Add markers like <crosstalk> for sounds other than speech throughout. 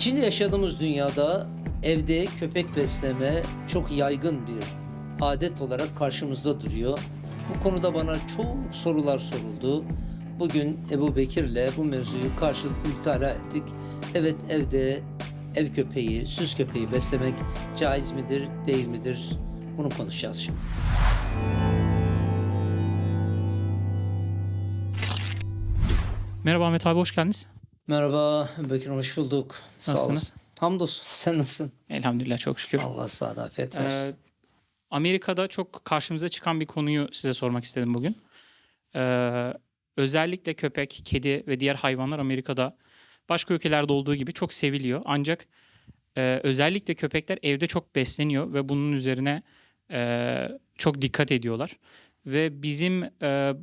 İçinde yaşadığımız dünyada evde köpek besleme çok yaygın bir adet olarak karşımızda duruyor. Bu konuda bana çok sorular soruldu. Bugün Ebu Bekir'le bu mevzuyu karşılıklı mütalaa ettik. Evet evde ev köpeği, süs köpeği beslemek caiz midir, değil midir? Bunu konuşacağız şimdi. Merhaba Ahmet abi hoş geldiniz. Merhaba Bekir, hoş bulduk. Sağ Nasılsınız? olasın. Hamdolsun. <laughs> Sen nasılsın? Elhamdülillah çok şükür. Allah sıhhat afiyet versin. Ee, Amerika'da çok karşımıza çıkan bir konuyu size sormak istedim bugün. Ee, özellikle köpek, kedi ve diğer hayvanlar Amerika'da başka ülkelerde olduğu gibi çok seviliyor. Ancak e, özellikle köpekler evde çok besleniyor ve bunun üzerine e, çok dikkat ediyorlar. Ve bizim e,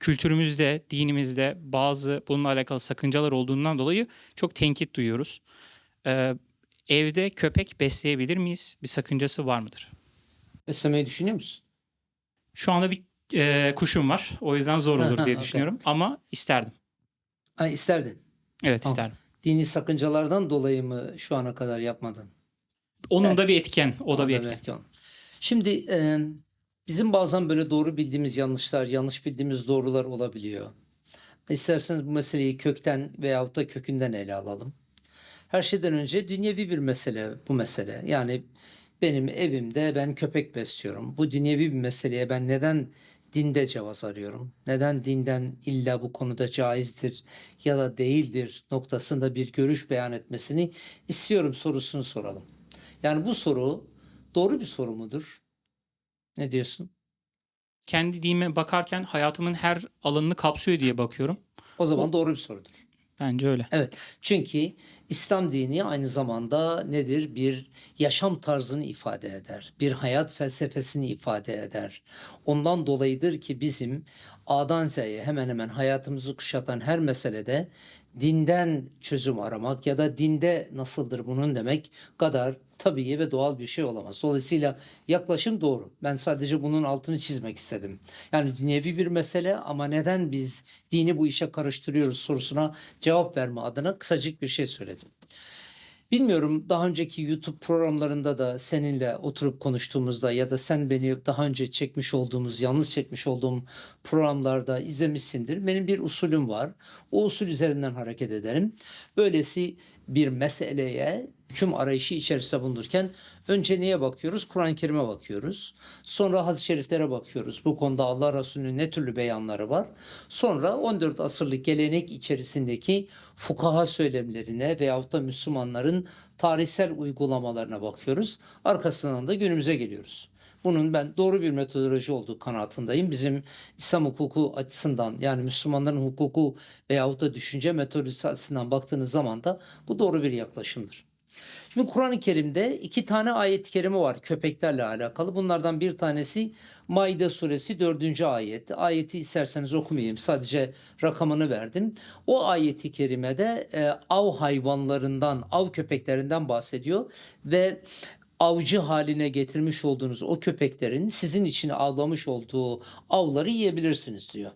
kültürümüzde, dinimizde bazı bununla alakalı sakıncalar olduğundan dolayı çok tenkit duyuyoruz. Ee, evde köpek besleyebilir miyiz? Bir sakıncası var mıdır? Beslemeyi düşünüyor musun? Şu anda bir e, kuşum var. O yüzden zor olur <laughs> diye düşünüyorum. Ama isterdim. Ay isterdin. Evet Tamam. isterdim. Dini sakıncalardan dolayı mı şu ana kadar yapmadın? Onun da Belki. bir etken. O da bir etken. belki onun. Şimdi e, bizim bazen böyle doğru bildiğimiz yanlışlar, yanlış bildiğimiz doğrular olabiliyor. İsterseniz bu meseleyi kökten veyahut da kökünden ele alalım. Her şeyden önce dünyevi bir mesele bu mesele. Yani benim evimde ben köpek besliyorum. Bu dünyevi bir meseleye ben neden dinde cevaz arıyorum? Neden dinden illa bu konuda caizdir ya da değildir noktasında bir görüş beyan etmesini istiyorum sorusunu soralım. Yani bu soru doğru bir soru mudur? Ne diyorsun? Kendi dinime bakarken hayatımın her alanını kapsıyor diye bakıyorum. O zaman doğru bir sorudur. Bence öyle. Evet. Çünkü İslam dini aynı zamanda nedir? Bir yaşam tarzını ifade eder. Bir hayat felsefesini ifade eder. Ondan dolayıdır ki bizim A'dan Z'ye hemen hemen hayatımızı kuşatan her meselede dinden çözüm aramak ya da dinde nasıldır bunun demek kadar tabii ve doğal bir şey olamaz. Dolayısıyla yaklaşım doğru. Ben sadece bunun altını çizmek istedim. Yani dünyevi bir mesele ama neden biz dini bu işe karıştırıyoruz sorusuna cevap verme adına kısacık bir şey söyledim. Bilmiyorum daha önceki YouTube programlarında da seninle oturup konuştuğumuzda ya da sen beni daha önce çekmiş olduğumuz, yalnız çekmiş olduğum programlarda izlemişsindir. Benim bir usulüm var. O usul üzerinden hareket ederim. Böylesi bir meseleye hüküm arayışı içerisinde bulunurken önce neye bakıyoruz? Kur'an-ı Kerim'e bakıyoruz. Sonra hadis-i şeriflere bakıyoruz. Bu konuda Allah Resulü'nün ne türlü beyanları var? Sonra 14 asırlık gelenek içerisindeki fukaha söylemlerine veyahut da Müslümanların tarihsel uygulamalarına bakıyoruz. Arkasından da günümüze geliyoruz. Bunun ben doğru bir metodoloji olduğu kanaatindeyim. Bizim İslam hukuku açısından yani Müslümanların hukuku veyahut da düşünce metodolojisi açısından baktığınız zaman da bu doğru bir yaklaşımdır. Şimdi Kur'an-ı Kerim'de iki tane ayet-i kerime var köpeklerle alakalı. Bunlardan bir tanesi Maide suresi 4. ayet. Ayeti isterseniz okumayayım. Sadece rakamını verdim. O ayeti kerimede e, av hayvanlarından, av köpeklerinden bahsediyor ve avcı haline getirmiş olduğunuz o köpeklerin sizin için avlamış olduğu avları yiyebilirsiniz diyor.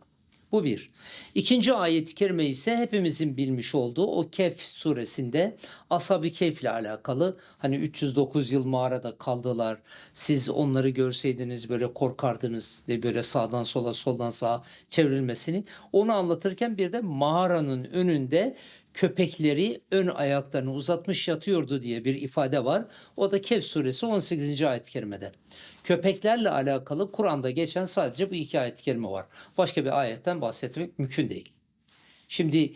Bu bir. İkinci ayet-i kerime ise hepimizin bilmiş olduğu o Kehf suresinde Ashab-ı Kehf ile alakalı. Hani 309 yıl mağarada kaldılar. Siz onları görseydiniz böyle korkardınız diye böyle sağdan sola soldan sağa çevrilmesini. Onu anlatırken bir de mağaranın önünde köpekleri ön ayaklarını uzatmış yatıyordu diye bir ifade var. O da Kehf suresi 18. ayet-i kerimede. Köpeklerle alakalı Kur'an'da geçen sadece bu iki ayet-i kerime var. Başka bir ayetten bahsetmek mümkün değil. Şimdi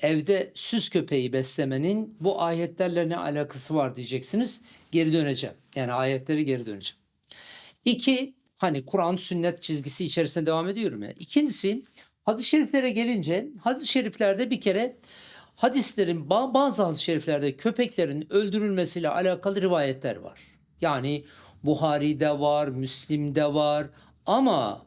evde süs köpeği beslemenin bu ayetlerle ne alakası var diyeceksiniz. Geri döneceğim. Yani ayetleri geri döneceğim. İki, hani Kur'an sünnet çizgisi içerisinde devam ediyorum ya. İkincisi hadis-i şeriflere gelince hadis-i şeriflerde bir kere hadislerin ba- bazı hadis-i şeriflerde köpeklerin öldürülmesiyle alakalı rivayetler var. Yani Buhari'de var, Müslim'de var ama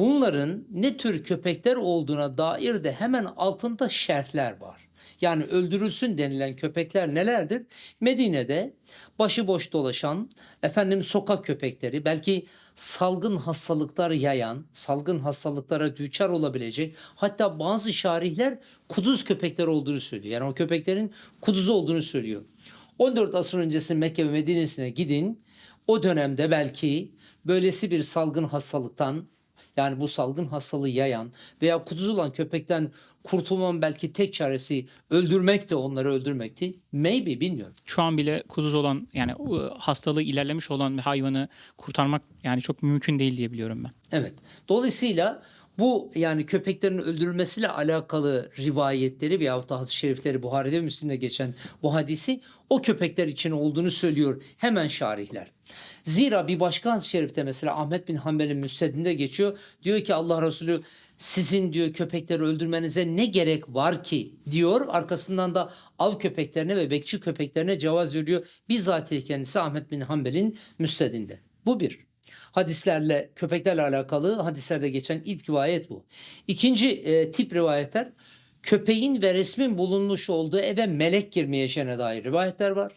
bunların ne tür köpekler olduğuna dair de hemen altında şerhler var. Yani öldürülsün denilen köpekler nelerdir? Medine'de başıboş dolaşan efendim sokak köpekleri belki salgın hastalıklar yayan, salgın hastalıklara düçar olabilecek hatta bazı şarihler kuduz köpekler olduğunu söylüyor. Yani o köpeklerin kuduzu olduğunu söylüyor. 14 asır öncesi Mekke ve Medine'sine gidin. O dönemde belki böylesi bir salgın hastalıktan yani bu salgın hastalığı yayan veya kuduz olan köpekten kurtulmanın belki tek çaresi öldürmek de onları öldürmekti. Maybe bilmiyorum. Şu an bile kuduz olan yani hastalığı ilerlemiş olan bir hayvanı kurtarmak yani çok mümkün değil diye biliyorum ben. Evet. Dolayısıyla bu yani köpeklerin öldürülmesiyle alakalı rivayetleri veyahut da hadis-i şerifleri Buhari'de ve Müslim'de geçen bu hadisi o köpekler için olduğunu söylüyor hemen şarihler. Zira bir başka hadis-i şerifte mesela Ahmet bin Hanbel'in müstedinde geçiyor. Diyor ki Allah Resulü sizin diyor köpekleri öldürmenize ne gerek var ki diyor. Arkasından da av köpeklerine ve bekçi köpeklerine cevaz veriyor. Bizzat kendisi Ahmet bin Hanbel'in müstedinde. Bu bir hadislerle köpeklerle alakalı hadislerde geçen ilk rivayet bu. İkinci e, tip rivayetler köpeğin ve resmin bulunmuş olduğu eve melek girmeyeceğine dair rivayetler var.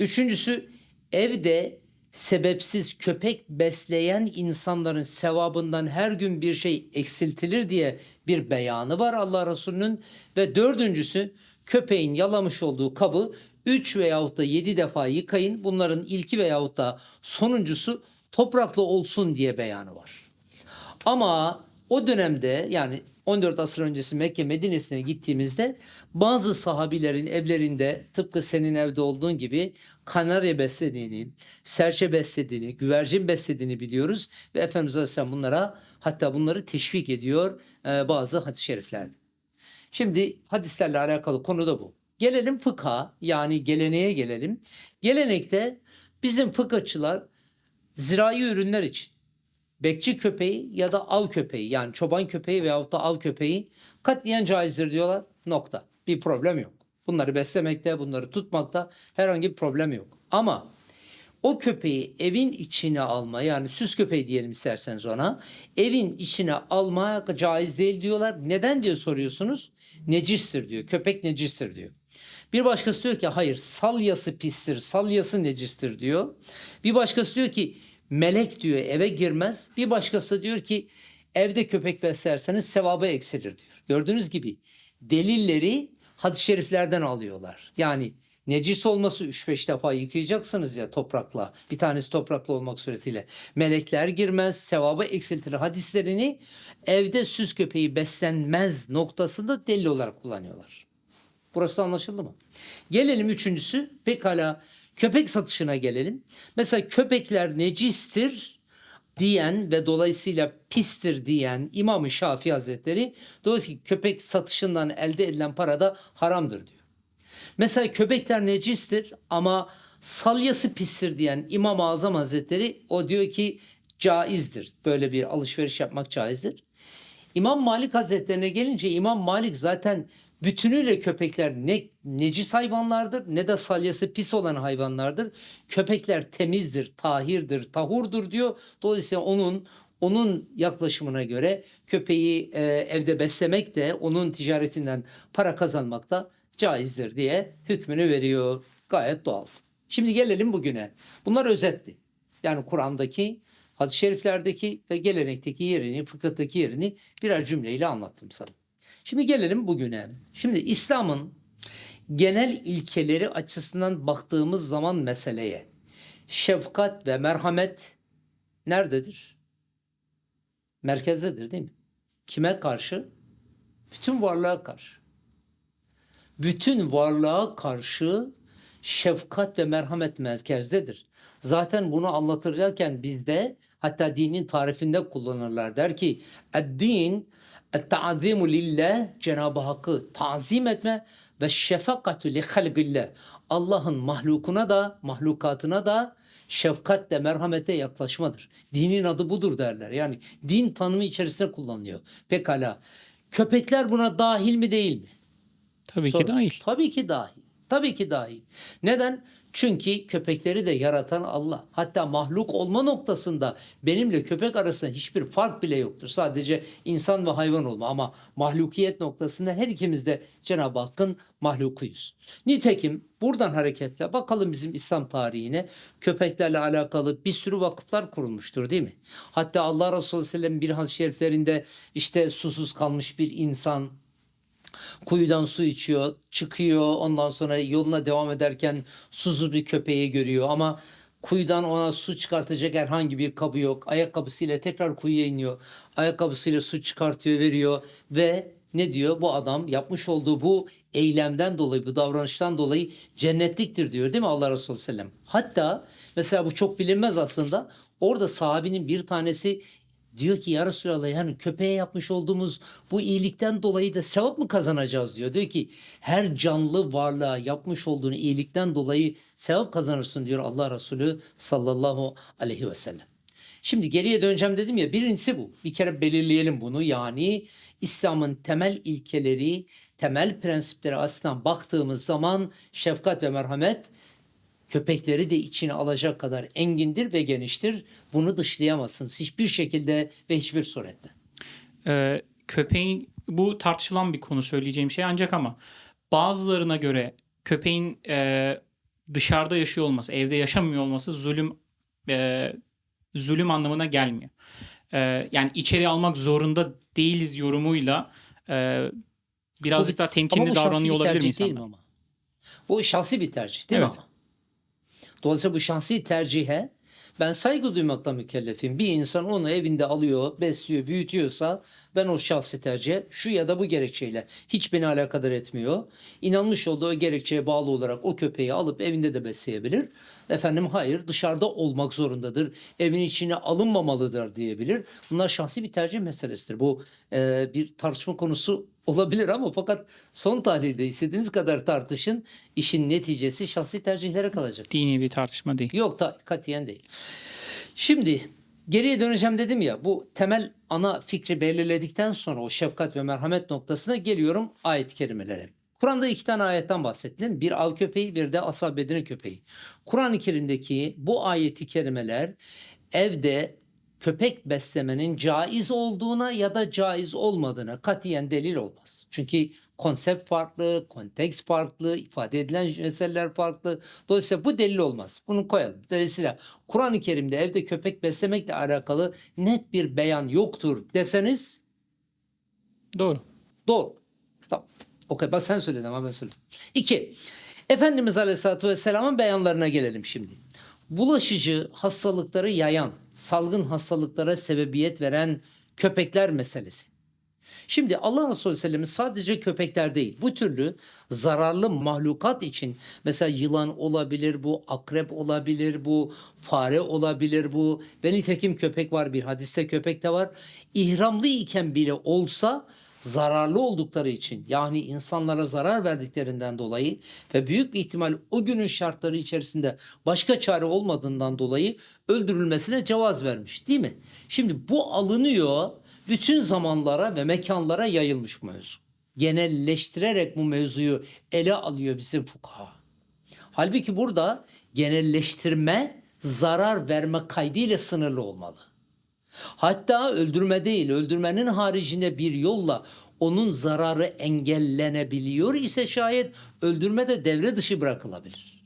Üçüncüsü evde sebepsiz köpek besleyen insanların sevabından her gün bir şey eksiltilir diye bir beyanı var Allah Resulü'nün ve dördüncüsü köpeğin yalamış olduğu kabı 3 veyahut da 7 defa yıkayın. Bunların ilki veyahut da sonuncusu topraklı olsun diye beyanı var. Ama o dönemde yani 14 asır öncesi Mekke Medine'sine gittiğimizde bazı sahabilerin evlerinde tıpkı senin evde olduğun gibi kanarya beslediğini, serçe beslediğini, güvercin beslediğini biliyoruz. Ve Efendimiz Aleyhisselam bunlara hatta bunları teşvik ediyor e, bazı hadis-i şeriflerde. Şimdi hadislerle alakalı konu da bu. Gelelim fıkha yani geleneğe gelelim. Gelenekte bizim fıkıhçılar zirai ürünler için bekçi köpeği ya da av köpeği yani çoban köpeği veyahut da av köpeği katliyen caizdir diyorlar. Nokta. Bir problem yok. Bunları beslemekte, bunları tutmakta herhangi bir problem yok. Ama o köpeği evin içine alma yani süs köpeği diyelim isterseniz ona evin içine alma caiz değil diyorlar. Neden diye soruyorsunuz. Necistir diyor. Köpek necistir diyor. Bir başkası diyor ki hayır salyası pistir, salyası necistir diyor. Bir başkası diyor ki melek diyor eve girmez. Bir başkası diyor ki evde köpek beslerseniz sevabı eksilir diyor. Gördüğünüz gibi delilleri hadis-i şeriflerden alıyorlar. Yani necis olması 3-5 defa yıkayacaksınız ya toprakla. Bir tanesi toprakla olmak suretiyle. Melekler girmez, sevabı eksiltir hadislerini evde süs köpeği beslenmez noktasında delil olarak kullanıyorlar. Burası anlaşıldı mı? Gelelim üçüncüsü. Pekala köpek satışına gelelim. Mesela köpekler necistir diyen ve dolayısıyla pistir diyen İmam-ı Şafii Hazretleri dolayısıyla köpek satışından elde edilen para da haramdır diyor. Mesela köpekler necistir ama salyası pistir diyen İmam-ı Azam Hazretleri o diyor ki caizdir. Böyle bir alışveriş yapmak caizdir. İmam Malik Hazretlerine gelince İmam Malik zaten bütünüyle köpekler ne necis hayvanlardır ne de salyası pis olan hayvanlardır. Köpekler temizdir, tahirdir, tahurdur diyor. Dolayısıyla onun onun yaklaşımına göre köpeği e, evde beslemek de onun ticaretinden para kazanmak da caizdir diye hükmünü veriyor. Gayet doğal. Şimdi gelelim bugüne. Bunlar özetti. Yani Kur'an'daki, hadis-i şeriflerdeki ve gelenekteki yerini, fıkıhtaki yerini birer cümleyle anlattım sana. Şimdi gelelim bugüne. Şimdi İslam'ın genel ilkeleri açısından baktığımız zaman meseleye şefkat ve merhamet nerededir? Merkezdedir değil mi? Kime karşı? Bütün varlığa karşı. Bütün varlığa karşı şefkat ve merhamet merkezdedir. Zaten bunu anlatırlarken bizde hatta dinin tarifinde kullanırlar. Der ki din et-ta'zimu lillah Cenab-ı Hakk'ı tazim etme ve şefakatü li halqillah. Allah'ın mahlukuna da mahlukatına da şefkatle merhamete yaklaşmadır. Dinin adı budur derler. Yani din tanımı içerisinde kullanılıyor. Pekala. Köpekler buna dahil mi değil mi? Tabii Sor- ki dahil. Tabii ki dahil. Tabii ki dahil. Neden? Çünkü köpekleri de yaratan Allah. Hatta mahluk olma noktasında benimle köpek arasında hiçbir fark bile yoktur. Sadece insan ve hayvan olma ama mahlukiyet noktasında her ikimiz de Cenab-ı Hakk'ın mahlukuyuz. Nitekim buradan hareketle bakalım bizim İslam tarihine köpeklerle alakalı bir sürü vakıflar kurulmuştur değil mi? Hatta Allah Resulü Sallallahu Aleyhi ve Sellem bir hadis-i şeriflerinde işte susuz kalmış bir insan kuyudan su içiyor, çıkıyor. Ondan sonra yoluna devam ederken susuz bir köpeği görüyor ama kuyudan ona su çıkartacak herhangi bir kabı yok. Ayakkabısıyla tekrar kuyuya iniyor. Ayakkabısıyla su çıkartıyor, veriyor ve ne diyor? Bu adam yapmış olduğu bu eylemden dolayı, bu davranıştan dolayı cennetliktir diyor değil mi Allah Resulü Sellem? Hatta mesela bu çok bilinmez aslında. Orada sahabinin bir tanesi Diyor ki ya Resulallah yani köpeğe yapmış olduğumuz bu iyilikten dolayı da sevap mı kazanacağız diyor. Diyor ki her canlı varlığa yapmış olduğun iyilikten dolayı sevap kazanırsın diyor Allah Resulü sallallahu aleyhi ve sellem. Şimdi geriye döneceğim dedim ya birincisi bu. Bir kere belirleyelim bunu yani İslam'ın temel ilkeleri, temel prensipleri aslında baktığımız zaman şefkat ve merhamet köpekleri de içine alacak kadar engindir ve geniştir. Bunu dışlayamazsınız hiçbir şekilde ve hiçbir surette. Ee, köpeğin bu tartışılan bir konu söyleyeceğim şey ancak ama bazılarına göre köpeğin e, dışarıda yaşıyor olması, evde yaşamıyor olması zulüm e, zulüm anlamına gelmiyor. E, yani içeri almak zorunda değiliz yorumuyla e, birazcık daha Ama temkinli şahsi davranıyor olabilir mi tercih değil mi insanlar? ama? Bu şahsi bir tercih değil Evet. mi ama? Dolayısıyla bu şahsi tercihe ben saygı duymakla mükellefim. Bir insan onu evinde alıyor, besliyor, büyütüyorsa ben o şahsi tercihe şu ya da bu gerekçeyle hiç beni alakadar etmiyor. İnanmış olduğu gerekçeye bağlı olarak o köpeği alıp evinde de besleyebilir. Efendim hayır dışarıda olmak zorundadır. Evin içine alınmamalıdır diyebilir. Bunlar şahsi bir tercih meselesidir. Bu e, bir tartışma konusu olabilir ama fakat son tahlilde istediğiniz kadar tartışın. işin neticesi şahsi tercihlere kalacak. Dini bir tartışma değil. Yok da katiyen değil. Şimdi geriye döneceğim dedim ya bu temel ana fikri belirledikten sonra o şefkat ve merhamet noktasına geliyorum ayet-i kerimelere. Kur'an'da iki tane ayetten bahsettim. Bir av köpeği bir de asab bedeni köpeği. Kur'an-ı Kerim'deki bu ayeti kerimeler evde köpek beslemenin caiz olduğuna ya da caiz olmadığına katiyen delil olmaz. Çünkü konsept farklı, konteks farklı, ifade edilen meseleler farklı. Dolayısıyla bu delil olmaz. Bunu koyalım. Dolayısıyla Kur'an-ı Kerim'de evde köpek beslemekle alakalı net bir beyan yoktur deseniz Doğru. Doğru. Tamam. Okey bak sen söyledin ama ben söyledim. İki. Efendimiz Aleyhisselatü Vesselam'ın beyanlarına gelelim şimdi. Bulaşıcı hastalıkları yayan, salgın hastalıklara sebebiyet veren köpekler meselesi. Şimdi Allah Resulü Vesselam'ın sadece köpekler değil, bu türlü zararlı mahlukat için mesela yılan olabilir bu, akrep olabilir bu, fare olabilir bu. Ve nitekim köpek var bir hadiste köpek de var. İhramlı iken bile olsa zararlı oldukları için yani insanlara zarar verdiklerinden dolayı ve büyük bir ihtimal o günün şartları içerisinde başka çare olmadığından dolayı öldürülmesine cevaz vermiş değil mi? Şimdi bu alınıyor bütün zamanlara ve mekanlara yayılmış mevzu. Genelleştirerek bu mevzuyu ele alıyor bizim fukaha. Halbuki burada genelleştirme zarar verme kaydıyla sınırlı olmalı. Hatta öldürme değil, öldürmenin haricinde bir yolla onun zararı engellenebiliyor ise şayet öldürme de devre dışı bırakılabilir.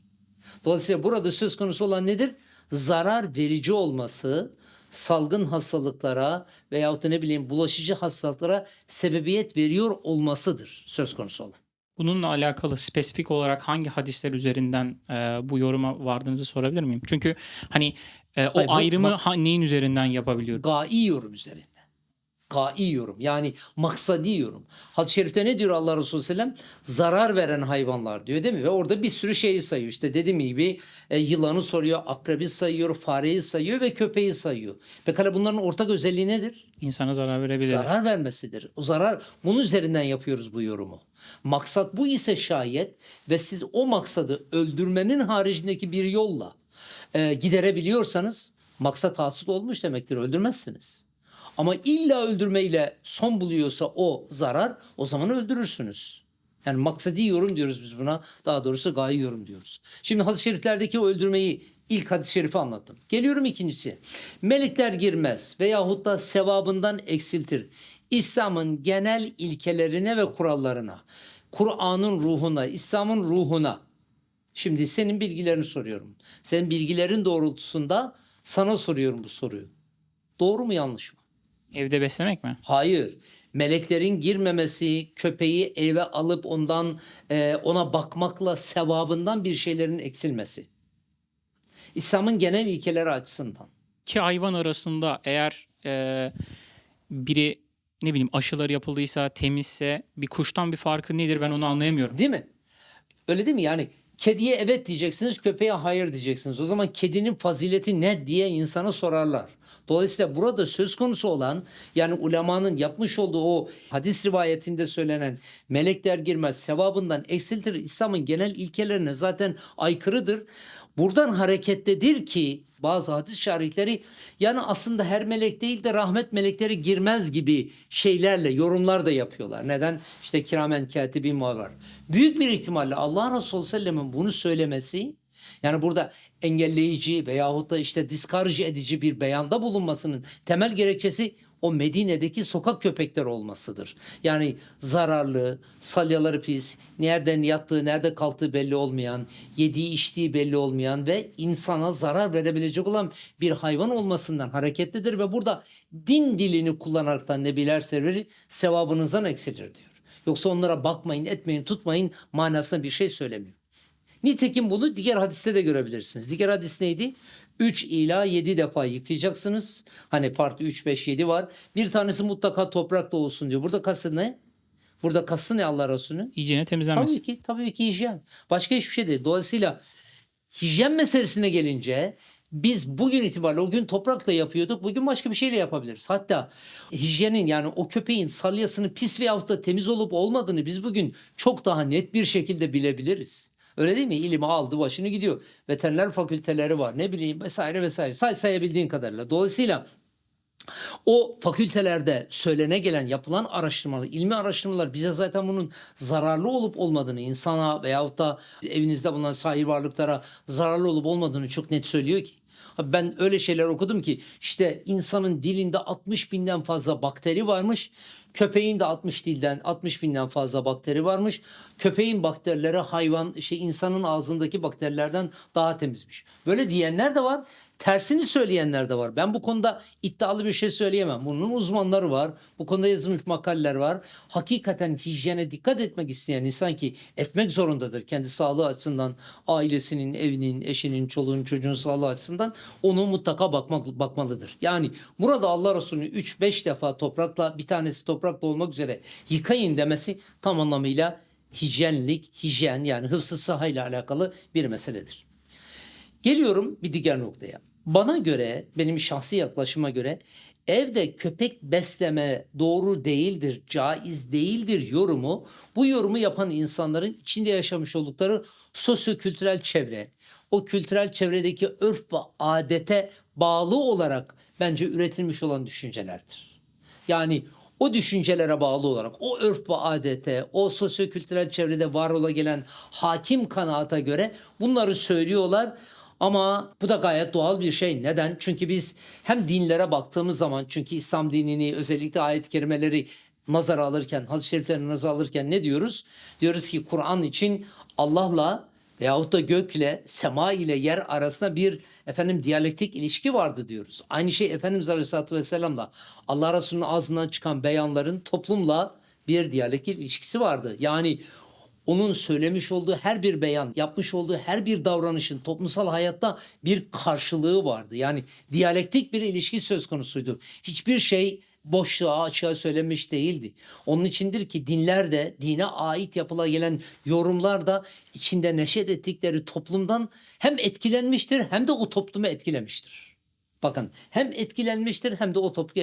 Dolayısıyla burada söz konusu olan nedir? Zarar verici olması, salgın hastalıklara veyahut da ne bileyim bulaşıcı hastalıklara sebebiyet veriyor olmasıdır söz konusu olan. Bununla alakalı spesifik olarak hangi hadisler üzerinden e, bu yoruma vardığınızı sorabilir miyim? Çünkü hani e, o Hayır, bu- ayrımı ha- neyin üzerinden yapabiliyorum? Gai yorum üzerinden. Gai yorum yani maksadi yorum. Hadis-i şerifte ne diyor Allah Resulü Sellem? Zarar veren hayvanlar diyor değil mi? Ve orada bir sürü şeyi sayıyor. İşte dediğim gibi e, yılanı soruyor, akrebi sayıyor, fareyi sayıyor ve köpeği sayıyor. Pekala bunların ortak özelliği nedir? İnsana zarar verebilir. Zarar vermesidir. O zarar bunun üzerinden yapıyoruz bu yorumu. Maksat bu ise şayet ve siz o maksadı öldürmenin haricindeki bir yolla e, giderebiliyorsanız maksat hasıl olmuş demektir. Öldürmezsiniz. Ama illa öldürmeyle son buluyorsa o zarar o zaman öldürürsünüz. Yani maksadi yorum diyoruz biz buna. Daha doğrusu gayi yorum diyoruz. Şimdi hadis-i şeriflerdeki öldürmeyi ilk hadis-i şerifi anlattım. Geliyorum ikincisi. Melekler girmez veyahut da sevabından eksiltir. İslam'ın genel ilkelerine ve kurallarına, Kur'an'ın ruhuna, İslam'ın ruhuna. Şimdi senin bilgilerini soruyorum. Senin bilgilerin doğrultusunda sana soruyorum bu soruyu. Doğru mu yanlış mı? Evde beslemek mi? Hayır. Meleklerin girmemesi, köpeği eve alıp ondan e, ona bakmakla sevabından bir şeylerin eksilmesi. İslam'ın genel ilkeleri açısından. İki hayvan arasında eğer e, biri ne bileyim aşıları yapıldıysa, temizse bir kuştan bir farkı nedir ben onu anlayamıyorum. Değil mi? Öyle değil mi? Yani kediye evet diyeceksiniz, köpeğe hayır diyeceksiniz. O zaman kedinin fazileti ne diye insana sorarlar. Dolayısıyla burada söz konusu olan yani ulemanın yapmış olduğu o hadis rivayetinde söylenen melekler girmez sevabından eksiltir İslam'ın genel ilkelerine zaten aykırıdır. Buradan hareketlidir ki bazı hadis şarihleri yani aslında her melek değil de rahmet melekleri girmez gibi şeylerle yorumlar da yapıyorlar. Neden? İşte kiramen katibin var. Büyük bir ihtimalle Allah Resulü Sellem'in bunu söylemesi yani burada engelleyici veyahut da işte diskarj edici bir beyanda bulunmasının temel gerekçesi o Medine'deki sokak köpekleri olmasıdır. Yani zararlı, salyaları pis, nereden yattığı, nerede kalktığı belli olmayan, yediği içtiği belli olmayan ve insana zarar verebilecek olan bir hayvan olmasından hareketlidir ve burada din dilini kullanaraktan Nebiler Serveri sevabınızdan eksilir diyor. Yoksa onlara bakmayın, etmeyin, tutmayın manasında bir şey söylemiyor. Nitekim bunu diğer hadiste de görebilirsiniz. Diğer hadis neydi? 3 ila 7 defa yıkayacaksınız. Hani farklı 3, 5, 7 var. Bir tanesi mutlaka toprakla olsun diyor. Burada kastı ne? Burada kastı ne Allah Resulü'nün? İyicene temizlenmesi. Tabii ki, tabii ki hijyen. Başka hiçbir şey değil. Dolayısıyla hijyen meselesine gelince biz bugün itibariyle o gün toprakla yapıyorduk. Bugün başka bir şeyle yapabiliriz. Hatta hijyenin yani o köpeğin salyasının pis veyahut da temiz olup olmadığını biz bugün çok daha net bir şekilde bilebiliriz. Öyle değil mi? İlimi aldı başını gidiyor. Veteriner fakülteleri var ne bileyim vesaire vesaire. Say sayabildiğin kadarıyla. Dolayısıyla o fakültelerde söylene gelen yapılan araştırmalar, ilmi araştırmalar bize zaten bunun zararlı olup olmadığını, insana veyahut da evinizde bulunan sahil varlıklara zararlı olup olmadığını çok net söylüyor ki. Ben öyle şeyler okudum ki işte insanın dilinde 60 binden fazla bakteri varmış. Köpeğin de 60 dilden 60 binden fazla bakteri varmış. Köpeğin bakterileri hayvan şey insanın ağzındaki bakterilerden daha temizmiş. Böyle diyenler de var. Tersini söyleyenler de var. Ben bu konuda iddialı bir şey söyleyemem. Bunun uzmanları var. Bu konuda yazılmış makaleler var. Hakikaten hijyene dikkat etmek isteyen insan ki etmek zorundadır. Kendi sağlığı açısından, ailesinin, evinin, eşinin, çoluğun, çocuğun sağlığı açısından onu mutlaka bakmak bakmalıdır. Yani burada Allah Resulü'nü 3-5 defa toprakla bir tanesi toprakla olmak üzere yıkayın demesi tam anlamıyla hijyenlik, hijyen yani hıfzı saha ile alakalı bir meseledir. Geliyorum bir diğer noktaya. Bana göre, benim şahsi yaklaşıma göre evde köpek besleme doğru değildir, caiz değildir yorumu, bu yorumu yapan insanların içinde yaşamış oldukları sosyo-kültürel çevre, o kültürel çevredeki örf ve adete bağlı olarak bence üretilmiş olan düşüncelerdir. Yani o düşüncelere bağlı olarak, o örf ve adete, o sosyokültürel çevrede var ola gelen hakim kanaata göre bunları söylüyorlar. Ama bu da gayet doğal bir şey. Neden? Çünkü biz hem dinlere baktığımız zaman, çünkü İslam dinini özellikle ayet-i kerimeleri nazara alırken, hadis-i şeriflerini nazara alırken ne diyoruz? Diyoruz ki Kur'an için Allah'la veyahut da gökle, sema ile yer arasında bir efendim diyalektik ilişki vardı diyoruz. Aynı şey Efendimiz Aleyhisselatü Vesselam'la Allah Resulü'nün ağzından çıkan beyanların toplumla bir diyalektik ilişkisi vardı. Yani onun söylemiş olduğu her bir beyan, yapmış olduğu her bir davranışın toplumsal hayatta bir karşılığı vardı. Yani diyalektik bir ilişki söz konusuydu. Hiçbir şey boşluğa açığa söylenmiş değildi. Onun içindir ki dinler de dine ait yapıla gelen yorumlar da içinde neşet ettikleri toplumdan hem etkilenmiştir hem de o toplumu etkilemiştir. Bakın hem etkilenmiştir hem de o toplu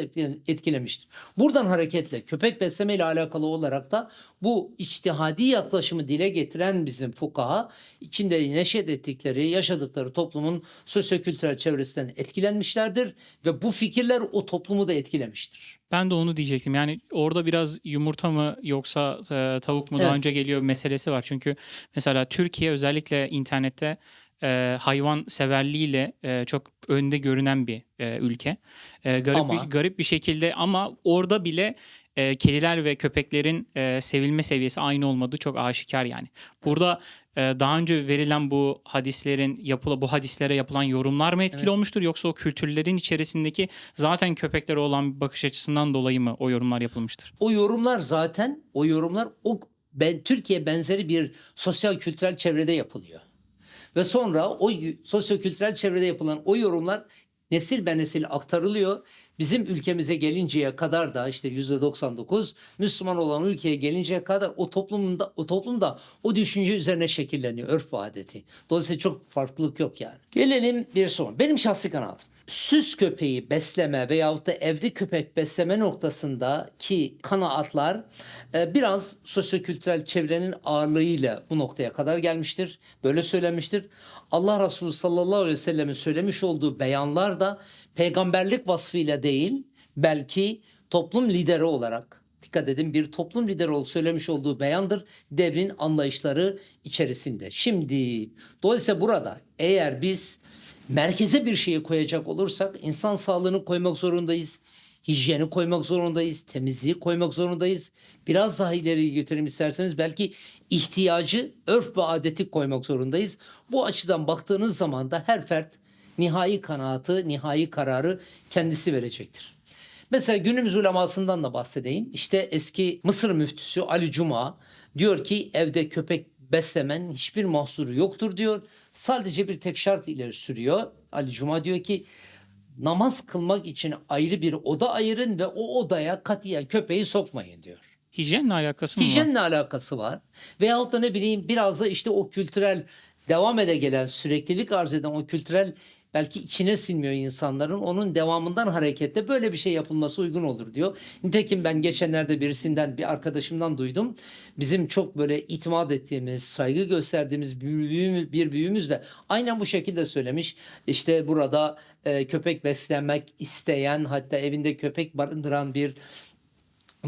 etkilemiştir. Buradan hareketle köpek besleme ile alakalı olarak da bu içtihadi yaklaşımı dile getiren bizim fukaha içinde neşet ettikleri, yaşadıkları toplumun sosyokültürel çevresinden etkilenmişlerdir ve bu fikirler o toplumu da etkilemiştir. Ben de onu diyecektim. Yani orada biraz yumurta mı yoksa e, tavuk mu daha Evet. önce geliyor meselesi var. Çünkü mesela Türkiye özellikle internette e, hayvan severliğiyle e, çok önde görünen bir e, ülke. E, garip Ama- bir garip bir şekilde ama orada bile e, kediler ve köpeklerin e, sevilme seviyesi aynı olmadığı çok aşikar yani. Burada e, daha önce verilen bu hadislerin yapıla bu hadislere yapılan yorumlar mı etkili Evet. olmuştur yoksa o kültürlerin içerisindeki zaten köpeklere olan bir bakış açısından dolayı mı o yorumlar yapılmıştır? O yorumlar zaten o yorumlar o ben Türkiye benzeri bir sosyal kültürel çevrede yapılıyor. Ve sonra o sosyokültürel çevrede yapılan o yorumlar nesil be nesil aktarılıyor. Bizim ülkemize gelinceye kadar da işte %99 Müslüman olan ülkeye gelinceye kadar o toplumda o toplumda o düşünce üzerine şekilleniyor örf ve adeti. Dolayısıyla çok farklılık yok yani. Gelelim bir sorun. Benim şahsi kanaatim. Süs köpeği besleme veyahut da evde köpek besleme noktasındaki kanaatlar e, biraz sosyokültürel çevrenin ağırlığıyla bu noktaya kadar gelmiştir. Böyle söylenmiştir. Allah Resulü sallallahu aleyhi ve sellemin söylemiş olduğu beyanlar da peygamberlik vasfıyla değil belki toplum lideri olarak dikkat edin bir toplum lideri olarak söylemiş olduğu beyandır devrin anlayışları içerisinde. Şimdi dolayısıyla burada eğer biz merkeze bir şeyi koyacak olursak insan sağlığını koymak zorundayız. Hijyeni koymak zorundayız. Temizliği koymak zorundayız. Biraz daha ileri götüreyim isterseniz belki ihtiyacı, örf ve adeti koymak zorundayız. Bu açıdan baktığınız zaman da her fert nihai kanaatı, nihai kararı kendisi verecektir. Mesela günümüz ulemasından da bahsedeyim. İşte eski Mısır müftüsü Ali Cuma diyor ki evde köpek beslemen hiçbir mahsuru yoktur diyor. Sadece bir tek şart ileri sürüyor. Ali Cuma diyor ki namaz kılmak için ayrı bir oda ayırın ve o odaya katiyen köpeği sokmayın diyor. Hijyenle alakası mı var? Hijyenle alakası var. Veyahut da ne bileyim biraz da işte o kültürel devam ede gelen süreklilik arz eden o kültürel belki içine sinmiyor insanların. Onun devamından hareketle böyle bir şey yapılması uygun olur diyor. Nitekim ben geçenlerde birisinden bir arkadaşımdan duydum. Bizim çok böyle itimat ettiğimiz, saygı gösterdiğimiz bir büyüğümüz, bir büyüğümüz de aynen bu şekilde söylemiş. İşte burada e, köpek beslenmek isteyen hatta evinde köpek barındıran bir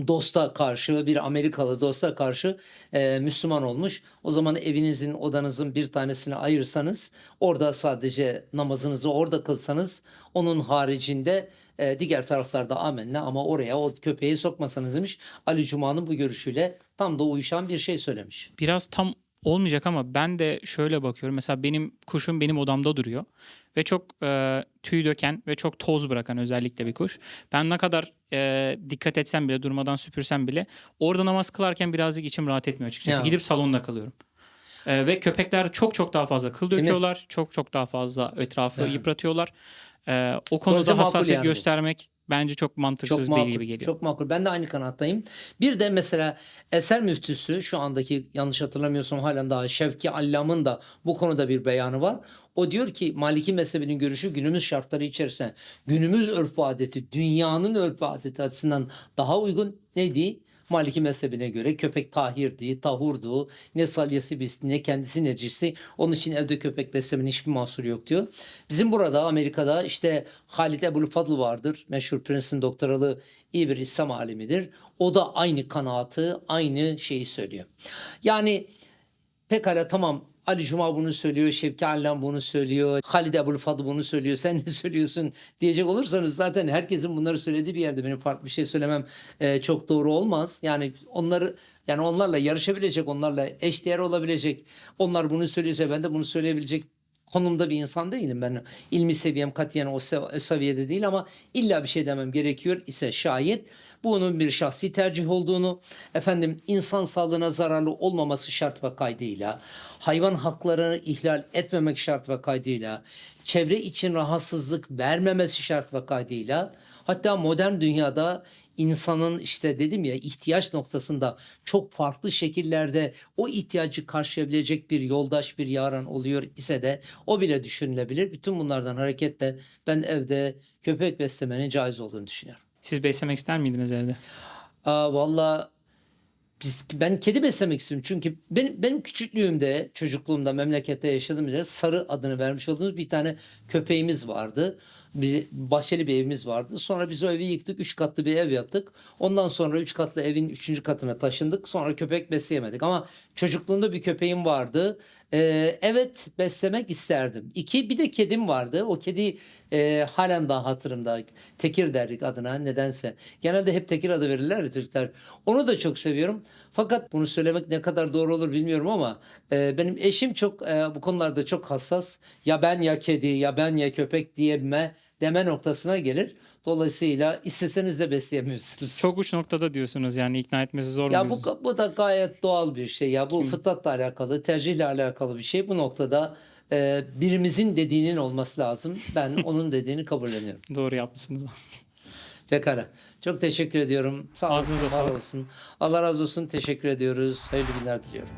dosta karşı bir Amerikalı dosta karşı e, Müslüman olmuş. O zaman evinizin odanızın bir tanesini ayırsanız orada sadece namazınızı orada kılsanız onun haricinde e, diğer taraflarda amenna ama oraya o köpeği sokmasanız demiş. Ali Cuma'nın bu görüşüyle tam da uyuşan bir şey söylemiş. Biraz tam olmayacak ama ben de şöyle bakıyorum. Mesela benim kuşum benim odamda duruyor ve çok e, tüy döken ve çok toz bırakan özellikle bir kuş. Ben ne kadar e, dikkat etsem bile durmadan süpürsem bile orada namaz kılarken birazcık içim rahat etmiyor açıkçası. Ya. Gidip salonda kalıyorum. E, ve köpekler çok çok daha fazla kıl döküyorlar. Çok çok daha fazla etrafı Evet. yıpratıyorlar. E, o konuda Dolayısıyla hassasiyet yani göstermek bence çok mantıksız Çok değil gibi geliyor. Çok makul. Ben de aynı kanaattayım. Bir de mesela Eser Müftüsü şu andaki yanlış hatırlamıyorsam halen daha Şevki Allam'ın da bu konuda bir beyanı var. O diyor ki Maliki mezhebinin görüşü günümüz şartları içerisinde günümüz örf adeti dünyanın örf adeti açısından daha uygun neydi? Maliki mezhebine göre köpek tahirdi, tahurdu, ne salyası bisti, ne kendisi necisi. Onun için evde köpek beslemenin hiçbir mahsuru yok diyor. Bizim burada Amerika'da işte Halid Ebul Fadl vardır. Meşhur Princeton doktoralı iyi bir İslam alimidir. O da aynı kanaatı, aynı şeyi söylüyor. Yani pekala tamam Ali Cuma bunu söylüyor, Şevki Allam bunu söylüyor, Halid Ebul Fadıl bunu söylüyor, sen ne söylüyorsun diyecek olursanız zaten herkesin bunları söylediği bir yerde benim farklı bir şey söylemem e, çok doğru olmaz. Yani onları yani onlarla yarışabilecek, onlarla eşdeğer olabilecek, onlar bunu söylüyorsa ben de bunu söyleyebilecek konumda bir insan değilim ben. İlmi seviyem katiyen o sev- seviyede değil ama illa bir şey demem gerekiyor ise şayet bunun bir şahsi tercih olduğunu, efendim insan sağlığına zararlı olmaması şart ve kaydıyla, hayvan haklarını ihlal etmemek şart ve kaydıyla, çevre için rahatsızlık vermemesi şart ve kaydıyla hatta modern dünyada insanın işte dedim ya ihtiyaç noktasında çok farklı şekillerde o ihtiyacı karşılayabilecek bir yoldaş bir yaran oluyor ise de o bile düşünülebilir. Bütün bunlardan hareketle ben evde köpek beslemenin caiz olduğunu düşünüyorum. Siz beslemek ister miydiniz evde? Aa, valla biz, ben kedi beslemek istiyorum. Çünkü benim, benim küçüklüğümde, çocukluğumda memlekette yaşadığım yerde Sarı adını vermiş olduğumuz bir tane köpeğimiz vardı. Biz, bahçeli bir evimiz vardı. Sonra biz o evi yıktık. Üç katlı bir ev yaptık. Ondan sonra üç katlı evin üçüncü katına taşındık. Sonra köpek besleyemedik. Ama çocukluğumda bir köpeğim vardı. Ee, evet beslemek isterdim. İki bir de kedim vardı. O kedi e, halen daha hatırımda. Tekir derdik adına nedense. Genelde hep Tekir adı verirler ya Türkler. Onu da çok seviyorum. Fakat bunu söylemek ne kadar doğru olur bilmiyorum ama e, benim eşim çok e, bu konularda çok hassas. Ya ben ya kedi ya ben ya köpek diyeme deme noktasına gelir. Dolayısıyla isteseniz de besleyemiyorsunuz. <laughs> Çok uç noktada diyorsunuz yani ikna etmesi zor ya bu, bu da gayet doğal bir şey. Ya bu Kim- fıtratla alakalı, tercihle alakalı bir şey. Bu noktada e, birimizin dediğinin olması lazım. Ben <laughs> onun dediğini kabulleniyorum. Doğru yapmışsınız. <laughs> Pekala. Çok teşekkür ediyorum. Sağ Ağzınıza olsun, var sağlık. olsun. Allah razı olsun. Teşekkür ediyoruz. Hayırlı günler diliyorum.